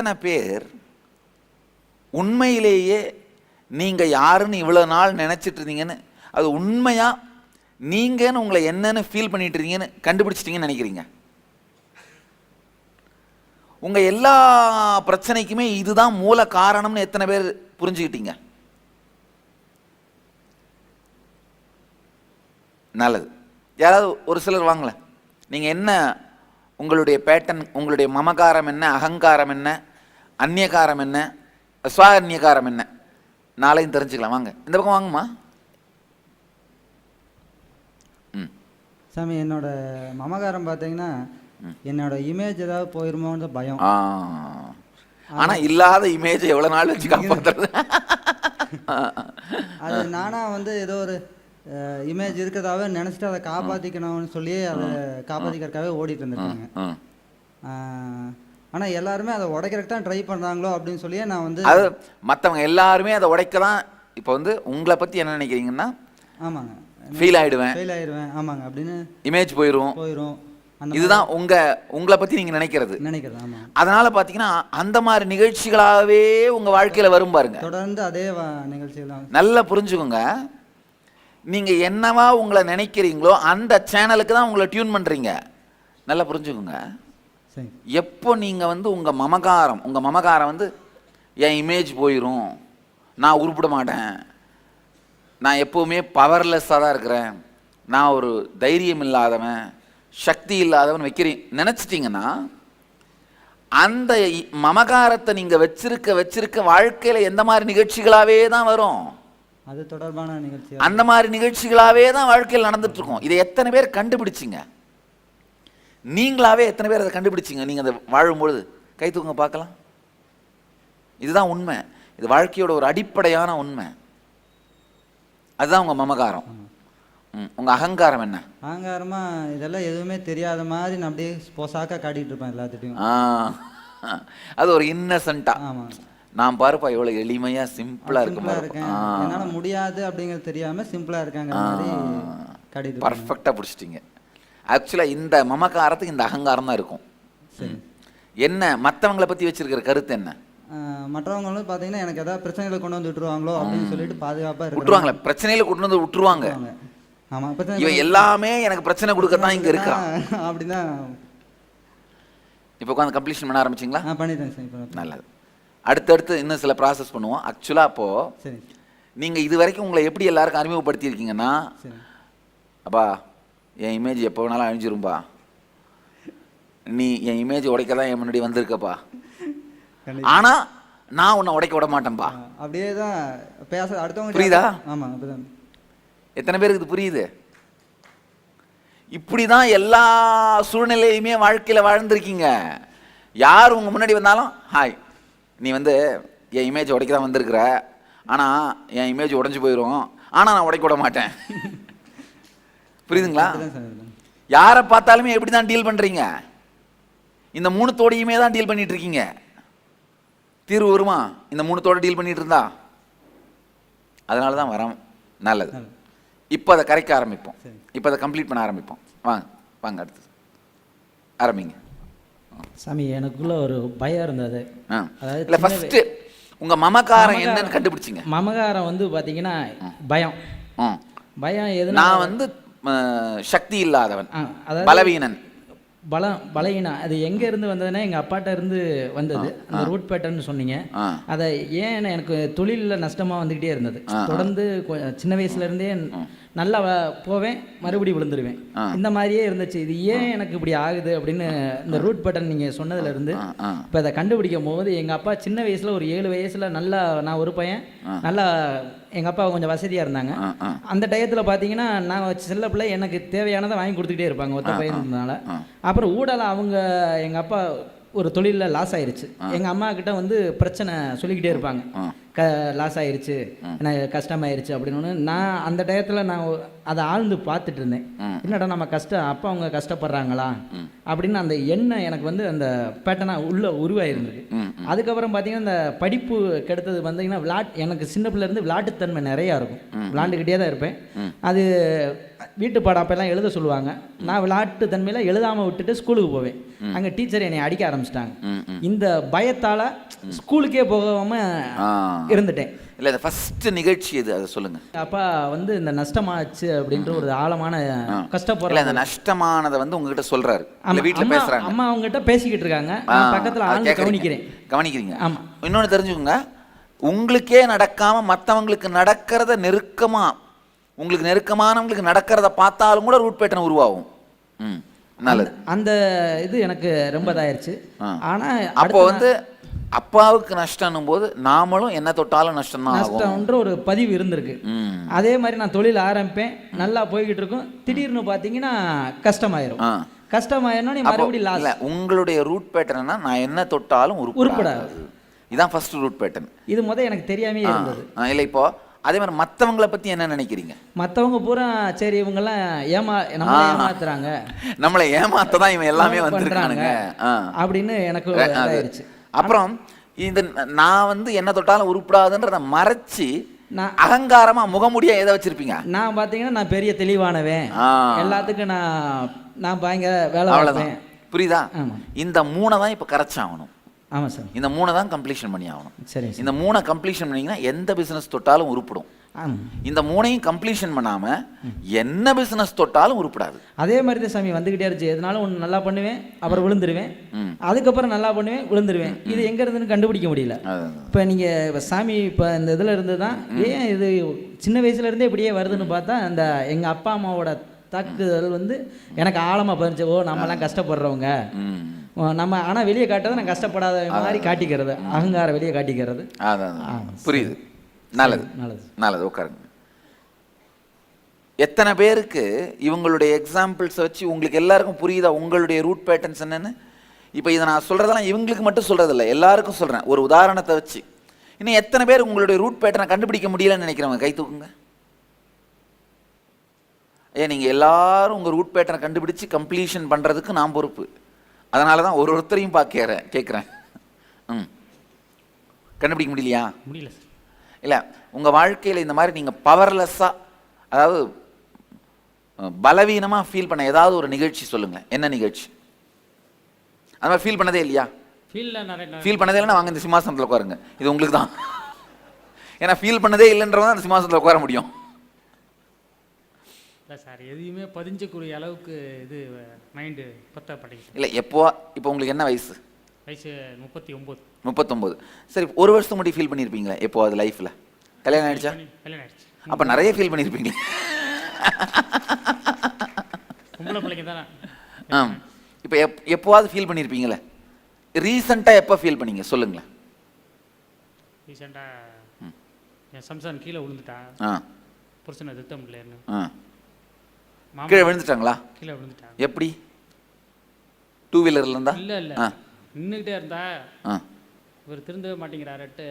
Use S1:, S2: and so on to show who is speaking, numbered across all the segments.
S1: எத்தனை பேர் உண்மையிலேயே நீங்க யாருன்னு இவ்வளோ நாள் நினைச்சிட்டு இருந்தீங்கன்னு அது உண்மையா? நீங்கன்னு உங்களை என்னன்னு ஃபீல் பண்ணிட்டு இருக்கீங்கன்னு கண்டுபிடிச்சிட்டீங்கன்னு நினைக்கிறீங்க. உங்க எல்லா பிரச்சனைக்குமே இதுதான் மூல காரணம்னு எத்தனை பேர் புரிஞ்சுக்கிட்டீங்க? நல்லது. யாராவது ஒரு சிலர் வாங்கல நீங்க என்ன உங்களுடைய பேட்டன் உங்களுடைய மமகாரம் என்ன அகங்காரம் என்ன? அந்நியகாரம் என்ன? ஸ்வ அந்நியகாரம் என்ன? நாளையும் தெரிஞ்சுக்கலாம். வாங்க. இந்த பக்கம் வாங்கம்மா. ம்.
S2: சாமி என்னோட மமகாரம் பார்த்தீங்கன்னா என்னோட இமேஜ் ஏதாவது போயிருமோன்ற பயம்.
S1: ஆனா இல்லாத இமேஜ் எவ்வளவு நாள் வச்சு காப்பாத்துறது?
S2: அது நானா வந்து ஏதோ ஒரு இமேஜ் இருக்கிறதாவே நினச்சிட்டு அதை காப்பாற்றிக்கணும்னு சொல்லி அதை காப்பாற்றிக்கிறதுக்காகவே ஓடிட்டு இருந்திருக்காங்க. ஆனால் எல்லாருமே அதை உடைக்கிறதுக்கு தான் ட்ரை பண்ணுறாங்களோ அப்படின்னு சொல்லியே நான் வந்து
S1: அது மத்தவங்க எல்லாருமே அதை உடைக்க தான் இப்போ வந்து உங்களை பத்தி என்ன நினைக்கிறீங்கன்னா
S2: ஆமாங்க.
S1: ஃபீல் ஆயிடுவேன்.
S2: ஃபெயில் ஆயிடுவேன். ஆமாங்க. அப்படின்னு
S1: இமேஜ் போயிடும்
S2: போயிடும் அந்த
S1: இதுதான் உங்க உங்களை பத்தி நீங்க நினைக்கிறது.
S2: நினைக்கிறது ஆமாம்
S1: அதனால பாத்தீங்கன்னா அந்த மாதிரி நிகழ்ச்சிகளாவே உங்க வாழ்க்கையில வரும் பாருங்க.
S2: தொடர்ந்து அதே வ- நிகழ்ச்சிகள் தான்.
S1: நல்லா புரிஞ்சுக்கோங்க. நீங்க என்னவா உங்களை நினைக்கிறீங்களோ அந்த சேனலுக்கு தான் உங்களை டியூன் பண்றீங்க. நல்லா புரிஞ்சுக்கோங்க. எப்போ நீங்க வந்து உங்க மமகாரம் உங்க மமகாரம் வந்து என் இமேஜ் போயிடும் நான் உருப்பிட மாட்டேன். நான் எப்பவுமே பவர்லெஸ்ஸாக தான் இருக்கிறேன். நான் ஒரு தைரியம் இல்லாதவன் சக்தி இல்லாதவன் வைக்கிறீங்க நினச்சிட்டிங்கன்னா அந்த மமகாரத்தை நீங்க வச்சிருக்க வச்சிருக்க வாழ்க்கையில எந்த மாதிரி நிகழ்ச்சிகளாவே தான் வரும்.
S2: அது தொடர்பான நிகழ்ச்சி
S1: அந்த மாதிரி நிகழ்ச்சிகளாவே தான் வாழ்க்கையில் நடந்துட்டு இருக்கும். இதை எத்தனை பேர் கண்டுபிடிச்சிங்க? நீங்களாவே எத்தனை பேர் அதை கண்டுபிடிச்சிங்க? நீங்க அதை வாழும்பொழுது. கை தூங்க பார்க்கலாம். இதுதான் உண்மை. இது வாழ்க்கையோட ஒரு அடிப்படையான உண்மை. அதுதான் உங்க மமகாரம். ம், உங்க அகங்காரம் என்ன?
S2: அகங்காரமா இதெல்லாம் எதுவுமே தெரியாத மாதிரி நான் அப்படியே பொசாக்கா காட்டிட்டு இருப்பேன் எல்லாத்துட்டையும்.
S1: அது ஒரு இன்னசென்ட்டா
S2: ஆமா.
S1: நான் பாருப்பா இவ்வளவு எளிமையா சிம்பிளா இருக்கு.
S2: இருக்கேன். என்னால முடியாது அப்படிங்கிறது தெரியாம சிம்பிளா இருக்காங்க
S1: பர்ஃபெக்டாக பிடிச்சிட்டிங்க. ஆக்சுவலாக இந்த மமகாரத்துக்கு இந்த அகங்காரம் தான் இருக்கும். என்ன மற்றவங்கள பற்றி வச்சிருக்கிற கருத்து என்ன?
S2: ஆஹ் மற்றவங்களும் பார்த்தீங்கன்னா எனக்கு ஏதாவது பிரச்சனைகளை கொண்டு வந்து விட்டுருவாங்களோ அப்படின்னு சொல்லிட்டு பாதுகாப்பா
S1: விட்டுருவாங்களே பிரச்சனையில கொண்டு வந்து விட்டுருவாங்க.
S2: இருக்காங்க ஆமா பிரச்சனை
S1: இவன் எல்லாமே எனக்கு பிரச்சனை கொடுக்கத்தான் இங்க இருக்கான்
S2: அப்படிதான்
S1: இப்போ உட்காந்து கம்ப்ளீஷன் பண்ண ஆரம்பிச்சிங்களா?
S2: பண்ணிட்டேன் சார்
S1: நல்லது. அடுத்தடுத்து இன்னும் சில ப்ராசஸ் பண்ணுவோம். ஆக்சுவலாக அப்போ
S2: சரி.
S1: நீங்க இது வரைக்கும் உங்களை எப்படி எல்லாருக்கும் அறிமுகப்படுத்தியிருக்கீங்கன்னா அப்பா என் இமேஜ் எப்போ வேணாலும் அழிஞ்சிரும்பா. நீ என் இமேஜ் உடைக்க தான் என் முன்னாடி வந்திருக்கப்பா. ஆனா நான் உன்னை உடைக்க விட மாட்டேன்பா.
S2: அப்படியே தான் பேச அடுத்தவங்க
S1: புரியுதா?
S2: ஆமா அப்படிதான்.
S1: எத்தனை பேருக்கு இது புரியுது? இப்படிதான் எல்லா சூழ்நிலையுமே வாழ்க்கையில வாழ்ந்திருக்கீங்க. யார் உங்க முன்னாடி வந்தாலும் ஹாய் நீ வந்து என் இமேஜ் உடைக்க தான் வந்திருக்கிற. ஆனா என் இமேஜ் உடைஞ்சு போயிடும் ஆனா நான் உடைக்க விட மாட்டேன். புரியுதுங்களா. யாரை பார்த்தாலுமே எப்படி தான் டீல் பண்றீங்க? இந்த மூணுத்தோடையுமே தான் டீல் பண்ணிட்டு இருக்கீங்க தீர்வு வருமா? இந்த மூணுத்தோட டீல் பண்ணிட்டு இருந்தா அதனால தான் வரோம் நல்லது. இப்போ அதை கரைக்க ஆரம்பிப்போம். இப்போ அதை கம்ப்ளீட் பண்ண ஆரம்பிப்போம். வாங்க வாங்க அடுத்து ஆரம்பிங்க.
S3: சாமி எனக்குள்ள ஒரு பயம் இருந்தது. அதாவது
S1: இல்லை ஃபஸ்ட்டு உங்கள் மமக்காரம். என்னன்னு கண்டுபிடிச்சிங்க.
S3: மமகாரம் வந்து பாத்தீங்கன்னா பயம். பயம் எதுனா
S1: நான் வந்து சக்தி இல்லாதவன் பலவீனன்.
S3: பலம் பலகீனம் அது எங்க இருந்து வந்ததுன்னா எங்க அப்பாட்ட இருந்து வந்தது. அந்த ரூட் பேட்டர்ன் சொன்னீங்க. அதை ஏன் எனக்கு தொழில்ல நஷ்டமா வந்துகிட்டே இருந்தது. தொடர்ந்து சின்ன வயசுல இருந்தே நல்லா போவேன் மறுபடியும் விழுந்துருவேன். இந்த மாதிரியே இருந்துச்சு. இது ஏன் எனக்கு இப்படி ஆகுது அப்படின்னு இந்த ரூட் பேட்டர்ன் நீங்க சொன்னதுல இருந்து இப்போ அதை கண்டுபிடிக்கும் போது எங்கள் அப்பா சின்ன வயசில் ஒரு ஏழு வயசில் நல்லா நான் ஒரு பையன் நல்லா எங்கள் அப்பா கொஞ்சம் வசதியாக இருந்தாங்க. அந்த டயத்தில் பார்த்தீங்கன்னா நான் சின்ன பிள்ளை எனக்கு தேவையானதை வாங்கி கொடுத்துக்கிட்டே இருப்பாங்க ஒத்த பையன்றதுனால. அப்புறம் ஊடால அவங்க எங்கள் அப்பா ஒரு தொழிலில் லாஸ் ஆயிருச்சு. எங்கள் அம்மா கிட்ட வந்து பிரச்சனை சொல்லிக்கிட்டே இருப்பாங்க. க லாஸ் ஆயிருச்சு எனக்கு கஷ்டமாயிருச்சு அப்படின்னு நான் அந்த டயத்தில் நான் அதை ஆழ்ந்து பார்த்துட்டு இருந்தேன். என்னடா நம்ம கஷ்டம் அப்பா அவங்க கஷ்டப்படுறாங்களா? அப்படின்னு அந்த எண்ணம் எனக்கு வந்து அந்த பேட்டர்னாக உள்ள உருவாயிருந்திருக்கு
S1: ம்
S3: அதுக்கப்புறம் பார்த்தீங்கன்னா இந்த படிப்பு கெடுத்தது வந்தீங்கன்னா விளாட் எனக்கு சின்ன பிள்ளை இருந்து விளாட்டுத்தன்மை நிறையா இருக்கும். விளாண்டுக்கிட்டே தான் இருப்பேன். அது வீட்டு பாடம் அப்பெல்லாம் எழுத சொல்லுவாங்க. நான் விளையாட்டு தன்மையில் எழுதாமல் விட்டுட்டு ஸ்கூலுக்கு போவேன். அங்கே டீச்சர் என்னை அடிக்க ஆரம்பிச்சிட்டாங்க. இந்த பயத்தால் ஸ்கூலுக்கே போகாமல் இருந்துட்டேன்.
S1: இல்லை இந்த ஃபர்ஸ்ட் நிகழ்ச்சி இது அதை சொல்லுங்க.
S3: அப்பா வந்து இந்த நஷ்டமாச்சு அப்படின்ற ஒரு ஆழமான
S1: இல்ல
S3: கஷ்டப்படுற
S1: இந்த நஷ்டமானதை வந்து உங்ககிட்ட சொல்றாரு. வீட்ல
S3: அம்மா
S1: பேசுறாங்க.
S3: அம்மா அவங்ககிட்ட பேசிக்கிட்டு இருக்காங்க. பக்கத்துல
S1: அதை
S3: ஆழ்ந்து. கவனிக்கிறேன்.
S1: கவனிக்கிறீங்க.
S3: ஆமா.
S1: இன்னொன்னு தெரிஞ்சுக்கோங்க. உங்களுக்கே நடக்காம மத்தவங்களுக்கு நடக்கிறத நெருக்கமா உங்களுக்கு நெருக்கமானவங்களுக்கு நடக்கிறத பார்த்தாலும் கூட ரூட் பேட்டர்ன் உருவாகும். ம் நல்லது.
S3: அந்த இது எனக்கு ரொம்ப இதாயிருச்சு. ஆனா
S1: அப்போ வந்து அப்பாவுக்கு நஷ்டம்னும் போது நாமளும் என்ன தொட்டாலும் நஷ்டம் தான்
S3: நஷ்டம்ன்ற ஒரு பதிவு இருந்திருக்கு. அதே மாதிரி நான் தொழில் ஆரம்பிப்பேன். நல்லா போய்கிட்டு இருக்கும். திடீர்னு பார்த்தீங்கன்னா கஷ்டமாயிரும்.
S1: ஆ.
S3: கஷ்டமாயிரணும்
S1: அப்போ
S3: மறுபடியும் லாஸ்
S1: இல்ல உங்களுடைய ரூட் பேட்டர்னா நான் என்ன தொட்டாலும்
S3: உருப்படாது.
S1: இதான் ஃபர்ஸ்ட் ரூட் பேட்டர்ன்
S3: இது முத எனக்கு தெரியாமே இருந்தது.
S1: இல்லை இப்போ அதே மாதிரி மற்றவங்கள பத்தி என்ன நினைக்கிறீங்க?
S3: மத்தவங்க பூரா சரி இவங்கெல்லாம் ஏமா நம்ம
S1: ஆ.
S3: ஏமாத்துறாங்க.
S1: நம்மளை ஏமாத்த தான் இவன் எல்லாமே. வந்திருக்கானுங்க.
S3: அப்படின்னு எனக்கு
S1: அப்புறம் இந்த நான் வந்து என்ன தொட்டாலும் உருப்படாதுன்றத மறைச்சு
S3: நான்
S1: அகங்காரமா முகமுடியா எதை வச்சிருப்பீங்க?
S3: நான் பார்த்தீங்கன்னா நான் பெரிய தெளிவானவன். எல்லாத்துக்கும் நான் நான் பயங்கர வேலை
S1: அவ்வளவுதான். புரியுதா. இந்த மூணை தான் இப்ப கரைச்சாகணும்.
S3: ஆமாம் சார்.
S1: இந்த மூணை தான் கம்ப்ளீஷன் பண்ணி ஆகணும்
S3: சார்.
S1: இந்த மூணை கம்ப்ளீஷன் பண்ணீங்கன்னா எந்த பிசினஸ் தொட்டாலும் உருப்படும். இந்த மூணையும் கம்ப்ளீஷன் பண்ணாம என்ன பிசினஸ் தொட்டாலும் உருப்படாது.
S3: அதே மாதிரி தான் சாமி வந்துக்கிட்டே இருந்துச்சு. எதனாலும் ஒன்று நல்லா பண்ணுவேன் அப்புறம் விழுந்துருவேன். அதுக்கப்புறம் நல்லா பண்ணுவேன் விழுந்துருவேன். இது எங்க இருந்துன்னு கண்டுபிடிக்க முடியல. இப்போ நீங்கள் இப்போ சாமி இப்போ இந்த இதில் இருந்து தான் ஏன் இது சின்ன வயசுல இருந்தே இப்படியே வருதுன்னு பார்த்தா அந்த எங்கள் அப்பா அம்மாவோட தாக்குதல் வந்து எனக்கு ஆழமாக பதிஞ்சு ஓ நம்மலாம் கஷ்டப்படுறவங்க. நம்ம ஆனால் வெளியே காட்டுறது நான் கஷ்டப்படாத மாதிரி காட்டிக்கிறது அகங்காரம் வெளியே காட்டிக்கிறது.
S1: புரியுது. நல்லது.
S3: நல்லது.
S1: நல்லது உட்காருங்க. எத்தனை பேருக்கு இவங்களுடைய எக்ஸாம்பிள்ஸை வச்சு உங்களுக்கு எல்லாருக்கும் புரியுதா? உங்களுடைய ரூட் பேட்டர்ன்ஸ் என்னன்னு? இப்போ இதை நான் சொல்கிறதெல்லாம் இவங்களுக்கு மட்டும் சொல்கிறதில்ல எல்லாருக்கும் சொல்கிறேன் ஒரு உதாரணத்தை வச்சு. இன்னும் எத்தனை பேர் உங்களுடைய ரூட் பேட்டர்னை கண்டுபிடிக்க முடியலன்னு நினைக்கிறவங்க? கை தூக்குங்க. ஏன் நீங்கள் எல்லாரும் உங்கள் ரூட் பேட்டர்னை கண்டுபிடிச்சு கம்ப்ளீஷன் பண்ணுறதுக்கு நான் பொறுப்பு. அதனால தான் ஒரு ஒருத்தரையும் பார்க்கிறேன் கேட்குறேன் ம். கண்டுபிடிக்க முடியலையா?
S4: முடியல சார்.
S1: இல்லை உங்கள் வாழ்க்கையில் இந்த மாதிரி நீங்கள் பவர்லெஸ்ஸாக அதாவது பலவீனமாக ஃபீல் பண்ண ஏதாவது ஒரு நிகழ்ச்சி சொல்லுங்கள் என்ன நிகழ்ச்சி? அது மாதிரி ஃபீல் பண்ணதே இல்லையா? ஃபீல் பண்ணதே இல்லைன்னா வாங்க இந்த சிம்மாசனத்தில் உட்காருங்க. இது உங்களுக்கு தான். ஏன்னா ஃபீல் பண்ணதே இல்லைன்றவங்க அந்த சிம்மாசனத்தில் உட்கார முடியும்.
S4: இல்லை சார் எதையுமே பதிஞ்சக்கூடிய அளவுக்கு இது மைண்டு
S1: இல்லை எப்போ இப்போ உங்களுக்கு என்ன வயசு?
S4: வயசு முப்பத்தி ஒம்பது.
S1: முப்பத்தொம்போது. சரி ஒரு வருஷத்துக்கு முன்னாடி ஃபீல் பண்ணியிருப்பீங்களா எப்போ அது லைஃப்பில் கல்யாணம் ஆயிடுச்சா?
S4: கல்யாணம் ஆயிடுச்சு.
S1: அப்போ நிறைய ஃபீல் பண்ணியிருப்பீங்களே
S4: பொம்பளை பிள்ளைங்க தானே.
S1: ஆ இப்போ எப் எப்போவாவது ஃபீல் பண்ணியிருப்பீங்களே ரீசெண்டாக எப்போ ஃபீல் பண்ணீங்க? சொல்லுங்களேன்.
S4: ரீசெண்டாக என் சம்சான் கீழே விழுந்துட்டா.
S1: ஆ.
S4: புருஷனை திருத்த முடியலன்னு.
S1: ஆ. கீழே விழுந்துட்டாங்களா?
S4: கீழே விழுந்துட்டான்
S1: எப்படி? டூ வீலர்ல இருந்தா?
S4: இல்லை இல்லை. நின்றுக்கிட்டே இருந்தா இவர் திருந்தவே மாட்டேங்கிறாருட்டு.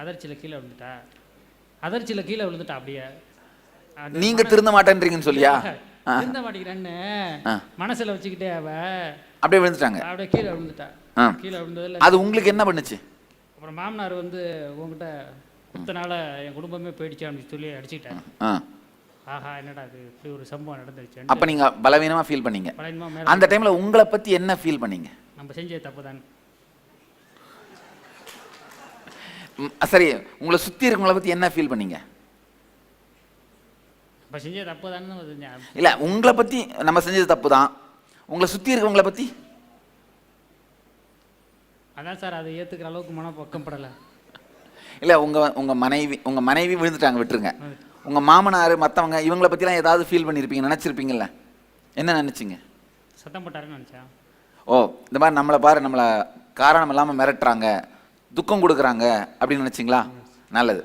S4: அதிர்ச்சியில் கீழே விழுந்துட்டா. அதிர்ச்சியில் கீழே விழுந்துட்டா அப்படியே. அது
S1: நீங்க திருந்த மாட்டேன்றீங்கன்னு சொல்லியா?
S4: திருந்த மாட்டேங்கிறான்னு. மனசுல வச்சுக்கிட்டே அவ
S1: அப்படியே விழுந்துட்டாங்க.
S4: அப்படியே கீழே விழுந்துட்டா. கீழே விழுந்ததில்
S1: அது உங்களுக்கு என்ன பண்ணுச்சு?
S4: அப்புறம் மாமனார் வந்து உங்ககிட்ட குத்தனால என் குடும்பமே போயிடுச்சு அப்படின்னு சொல்லி அடிச்சுக்கிட்டேன் ஆஹா என்னடா இது? இப்படி ஒரு சம்பவம் நடந்துருச்சு
S1: அப்ப நீங்க பலவீனமா ஃபீல் பண்ணீங்க. அந்த டைம்ல உங்களை பத்தி என்ன ஃபீல் பண்ணீங்க?
S4: நம்ம செஞ்ச தப்பு தான்
S1: சரி உங்களை சுத்தி இருக்கவங்கள பத்தி என்ன ஃபீல் பண்ணீங்க?
S4: நம்ம செஞ்ச தப்பு தான்
S1: இல்ல உங்களை பத்தி நம்ம செஞ்சது தப்பு தான் உங்களை சுத்தி இருக்கவங்கள பத்தி?
S4: அதான் சார் அதை ஏத்துக்கிற அளவுக்கு மன பக்கப்படலை
S1: இல்ல உங்க உங்க மனைவி உங்க மனைவி விழுந்துட்டாங்க விட்டுருங்க. உங்க மாமனார் மத்தவங்க இவங்கள பத்திலாம் ஏதாவது ஃபீல் பண்ணியிருப்பீங்க நினைச்சிருப்பீங்கல்ல? என்ன நினைச்சீங்க?
S4: சத்தம் போட்டாருன்னு நினச்சேன்.
S1: ஓ இந்த மாதிரி நம்மளை பாரு நம்மளை காரணம் இல்லாமல் மிரட்டுறாங்க துக்கம் கொடுக்குறாங்க அப்படின்னு நினச்சிங்களா? நல்லது.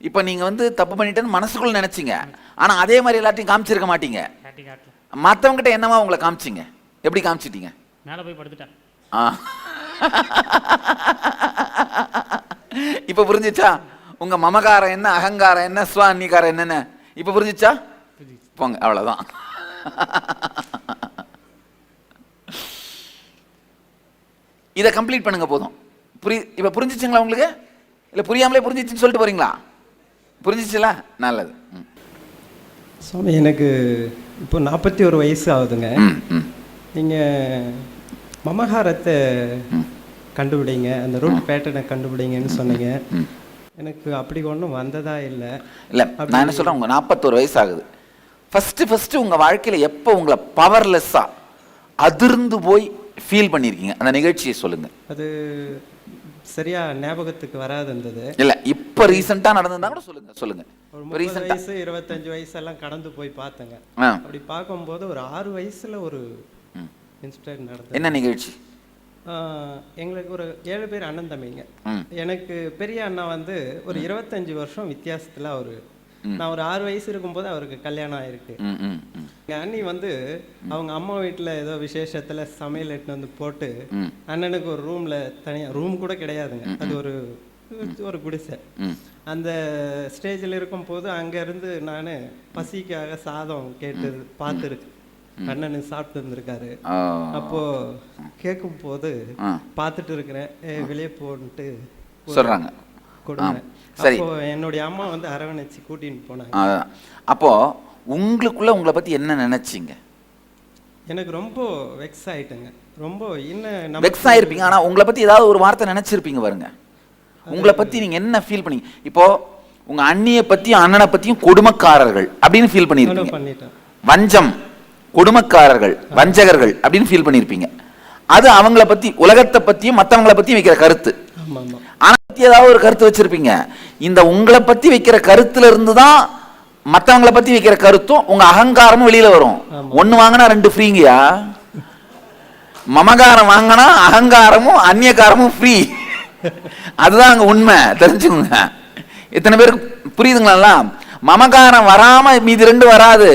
S1: இப்போ நீங்கள் வந்து தப்பு பண்ணிட்டேன்னு மனசுக்குள்ள நினச்சிங்க. ஆனால் அதே மாதிரி எல்லாத்தையும் காமிச்சிருக்க மாட்டீங்க. மற்றவங்ககிட்ட என்னவா உங்களை காமிச்சிங்க? எப்படி காமிச்சிட்டீங்க?
S4: மேலே போய் படுத்துட்டேன்.
S1: ஆ. இப்போ புரிஞ்சிச்சா? உங்கள் மமகாரம் என்ன அகங்காரம் என்ன ஸ்வ அன்னிகாரம் என்னென்ன? இப்போ புரிஞ்சிச்சா?
S4: புரிஞ்சுச்சு.
S1: போங்க அவ்வளோதான் இதை கம்ப்ளீட் பண்ணுங்க போதும். புரி இப்போ புரிஞ்சிச்சுங்களா உங்களுக்கு? இல்லை புரியாமலே புரிஞ்சிச்சுன்னு சொல்லிட்டு போறீங்களா? புரிஞ்சிச்சுல? நல்லது.
S5: சுவாமி எனக்கு இப்போ நாற்பத்தி ஒரு வயசு ஆகுதுங்க. நீங்கள் மமகாரத்தை கண்டுபிடிங்க. அந்த ரூட் பேட்டர்னை கண்டுபிடிங்கன்னு சொன்னீங்க. எனக்கு அப்படி ஒன்றும் வந்ததா இல்லை.
S1: இல்லை நான் என்ன சொல்கிறேன் உங்கள் நாற்பத்தோரு வயசு ஆகுது. ஃபஸ்ட்டு ஃபஸ்ட்டு உங்கள் வாழ்க்கையில் எப்போ உங்களை பவர்லெஸ்ஸாக அதிர்ந்து போய் ஃபீல் பண்ணியிருக்கீங்க அந்த நிகழ்ச்சியை சொல்லுங்கள்
S5: அது சரியா ஞாபகத்துக்கு வராது இருந்தது
S1: இல்லை இப்போ ரீசெண்டாக நடந்ததுன்னா கூட சொல்லுங்கள் சொல்லுங்கள்
S5: ஒரு முப்பது வயசு இருபத்தஞ்சு வயசெல்லாம் கடந்து போய் பார்த்தேங்க அப்படி பார்க்கும்போது ஒரு ஆறு வயசுல ஒரு இன்சிடென்ட் நடந்தது.
S1: என்ன நிகழ்ச்சி?
S5: எங்களுக்கு ஒரு ஏழு பேர் அண்ணன் தம்பிங்க. எனக்கு பெரிய அண்ணா வந்து ஒரு இருபத்தஞ்சு வருஷம் வித்தியாசத்துல அவரு நான் ஒரு ஆறு வயசு இருக்கும்போது அவருக்கு கல்யாணம் ஆயிருக்கு.
S1: ம் ம் ம்.
S5: எங்க அண்ணி வந்து அவங்க அம்மா வீட்டுல ஏதோ விசேஷத்துல சமையல் எடுத்துன்னு வந்து போட்டு. அண்ணனுக்கு ஒரு ரூம்ல தனியா ரூம் கூட கிடையாதுங்க. அது ஒரு ஒரு குடிசை. அந்த ஸ்டேஜில் இருக்கும்போது அங்க இருந்து நான் பசிக்காக சாதம் கேட்டு பார்த்துருக்கு அண்ணனு சாப்பிட்டு இருந்திருக்காரு அப்போ கேட்கும் போது பார்த்துட்டு இருக்கிறேன். வெளியே போன்ட்டு.
S1: சொல்கிறாங்க
S5: கொடுங்க.
S1: சரி.
S5: அப்போ என்னுடைய அம்மா வந்து அரவணைச்சு கூட்டின்னு போனாங்க.
S1: அப்போது உங்களுக்குள்ள உங்களை பற்றி என்ன நினைச்சீங்க?
S5: எனக்கு ரொம்ப வெக்ஸ் ஆயிட்டேங்க. ரொம்ப இன்னும்
S1: வெக்ஸ் ஆயிருப்பீங்க. ஆனால் உங்களை பற்றி ஏதாவது ஒரு வார்த்தை நினச்சிருப்பீங்க பாருங்க. உங்களை பற்றி நீங்கள் என்ன ஃபீல் பண்ணீங்க? இப்போ உங்கள் அண்ணியை பற்றியும் அண்ணனை பற்றியும் கொடுமைக்காரர்கள் அப்படின்னு ஃபீல்
S5: பண்ணிட்டேன்.
S1: வஞ்சம் கொடுமைக்காரர்கள் வஞ்சகர்கள் அப்படின்னு ஃபீல் பண்ணியிருப்பீங்க அது அவங்கள பற்றி உலகத்தை பற்றியும் மற்றவங்கள பற்றியும் வைக்கிற கருத்து.
S5: ஆமா ஆமா
S1: ஆனா பத்தி ஏதாவது ஒரு கருத்து வச்சிருப்பீங்க. இந்த உங்களை பத்தி வைக்கிற கருத்துல இருந்து தான் மத்தவங்கள பத்தி வைக்கிற கருத்தும் உங்க அகங்காரமும் வெளியில வரும். ஒண்ணு வாங்கினா ரெண்டு ஃப்ரீங்கயா மமகாரம் வாங்கினா அகங்காரமும் அந்நியகாரமும் ஃப்ரீ அதுதான் அங்க உண்மை. தெரிஞ்சுக்கோங்க. இத்தனை பேருக்கு புரியுதுங்களா மமகாரம் வராம மீதி ரெண்டு வராது.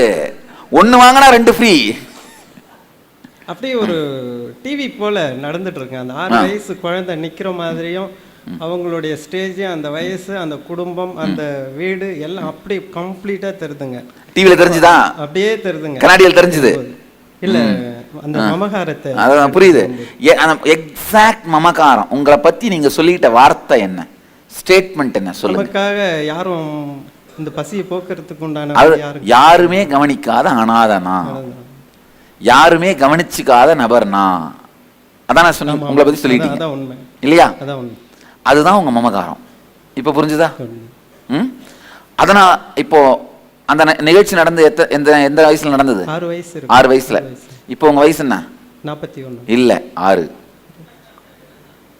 S1: ஒண்ணு வாங்கினா ரெண்டு ஃப்ரீ
S5: அப்படியே ஒரு டிவி போல நடந்துட்டு இருக்கு. அந்த ஆறு வயசு குழந்தை நிக்கிற மாதிரியும் அவங்களுடைய ஸ்டேஜ் அந்த வயசு அந்த குடும்பம் அந்த வீடு எல்லாம் அப்படி கம்ப்ளீட்டா தெரிதுங்க.
S1: டிவில தெரிஞ்சுதா?
S5: அப்படியே தெரிதுங்க.
S1: கண்ணாடியில் தெரிஞ்சுது?
S5: இல்ல அந்த மமகாரத்தை
S1: அதான் புரியுது. எக்ஸாக்ட் மமகாரம். உங்களை பத்தி நீங்க சொல்லிக்கிட்ட வார்த்தை என்ன? ஸ்டேட்மெண்ட் என்ன? சொல்லுங்க.
S5: நமக்காக யாரும் இந்த பசியை போக்குறதுக்கு உண்டான யாரும்
S1: யாருமே கவனிக்காத அனாதனா. யாருமே கவனிச்சுக்காத நபர்னா. அதான் நான் சொன்னேன் உங்களை பத்தி சொல்லிட்டீங்க. இல்லையா?
S5: அதான் உண்மை.
S1: அதுதான் உங்க மமகாரம். இப்ப புரிஞ்சுதா. ம்? அதனால் இப்போ அந்த நிகழ்ச்சி நடந்து எத்த எந்த எந்த வயசுல நடந்தது?
S5: ஆறு வயசு
S1: ஆறு வயசுல. இப்போ உங்க வயசு என்ன?
S5: நாற்பத்தி ஒண்ணு
S1: இல்ல ஆறு.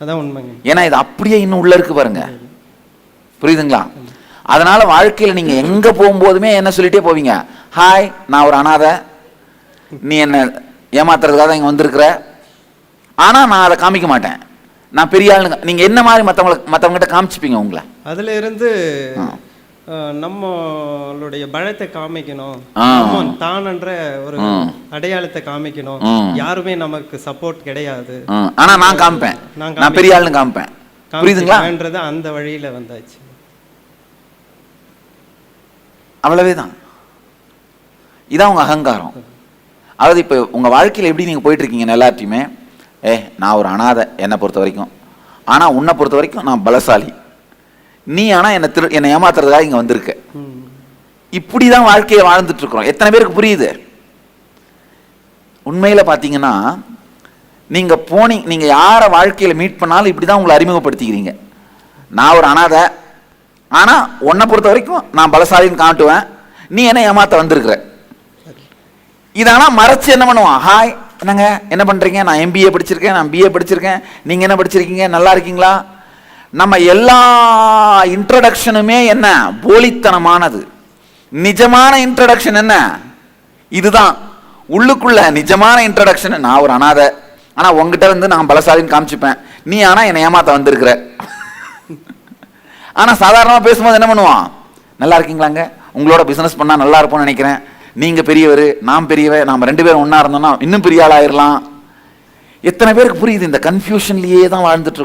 S5: அதான் உண்மைங்க.
S1: ஏன்னா இது அப்படியே இன்னும் உள்ள இருக்கு பாருங்க. புரியுதுங்களா? அதனால வாழ்க்கையில நீங்க எங்க போகும்போதுமே என்ன சொல்லிட்டே போவீங்க? ஹாய் நான் ஒரு அனாதை. நீ என்ன ஏமாத்துறதுக்காக தான் இங்க வந்திருக்கிற? ஆனா நான் அதை காமிக்க மாட்டேன். நான் பெரிய ஆளுங்க நீங்க என்ன மாதிரி மத்தவங்களுக்கு மத்தவங்ககிட்ட காமிச்சுப்பீங்க உங்களை?
S5: அதுல இருந்து நம்மளுடைய பலத்தை காமிக்கணும். தானன்ற ஒரு. அடையாளத்தை காமிக்கணும். யாருமே நமக்கு சப்போர்ட் கிடையாது.
S1: ஆனா நான் காமிப்பேன்.
S5: நான்
S1: பெரிய ஆளுன்னு காமிப்பேன். புரியுதுங்களா?
S5: காமிக்கணுன்றது அந்த வழியில வந்தாச்சு.
S1: அவ்வளவே தான் இதான் உங்க அகங்காரம். அதாவது இப்போ உங்க வாழ்க்கையில எப்படி நீங்க போயிட்டு இருக்கீங்க எல்லாத்தையுமே ஏ நான் ஒரு அனாதை என்னை பொறுத்த வரைக்கும் ஆனால் உன்னை பொறுத்த வரைக்கும் நான் பலசாலி. நீ ஆனால் என்னை திரு என்னை ஏமாத்துறதுக்காக இங்கே வந்திருக்க. இப்படி தான் வாழ்க்கையை வாழ்ந்துட்டுருக்குறோம். எத்தனை பேருக்கு புரியுது? உண்மையில் பார்த்தீங்கன்னா நீங்கள் போனி நீங்கள் யாரை வாழ்க்கையில் மீட் பண்ணாலும் இப்படி தான் உங்களை அறிமுகப்படுத்திக்கிறீங்க. நான் ஒரு அனாதை ஆனால் உன்னை பொறுத்த வரைக்கும் நான் பலசாலின்னு காட்டுவேன். நீ என்ன ஏமாத்த வந்திருக்கிற. இதானா மறைச்சு என்ன பண்ணுவான்? ஹாய் என்னங்க? என்ன பண்ணுறீங்க நான் எம்பிஏ படிச்சிருக்கேன் நான் பிஏ படிச்சிருக்கேன். நீங்கள் என்ன படிச்சிருக்கீங்க? நல்லா இருக்கீங்களா? நம்ம எல்லா இன்ட்ரடக்ஷனுமே என்ன? போலித்தனமானது. நிஜமான இன்ட்ரடக்ஷன் என்ன? இதுதான். உள்ளுக்குள்ள நிஜமான இன்ட்ரடக்ஷன் நான் ஒரு அனாதை. ஆனால் உங்ககிட்ட வந்து நான் பலசாலின்னு காமிச்சுப்பேன். நீ ஆனால் என்னை ஏமாத்த வந்திருக்கிற. ஆனால் சாதாரணமாக பேசும்போது என்ன பண்ணுவான்? நல்லா இருக்கீங்களாங்க? உங்களோட பிஸ்னஸ் பண்ணால் நல்லா இருப்போம்னு நினைக்கிறேன். நீங்க பெரியவர் நான் பெரியவர் நாம் ரெண்டு பேரும் ஒன்றா இருந்தோம்னா இன்னும் பெரிய ஆளாயிரலாம். ஆயிரலாம் எத்தனை பேருக்கு புரியுது இந்த கன்ஃபியூஷன்லேயே தான் வாழ்ந்துட்டு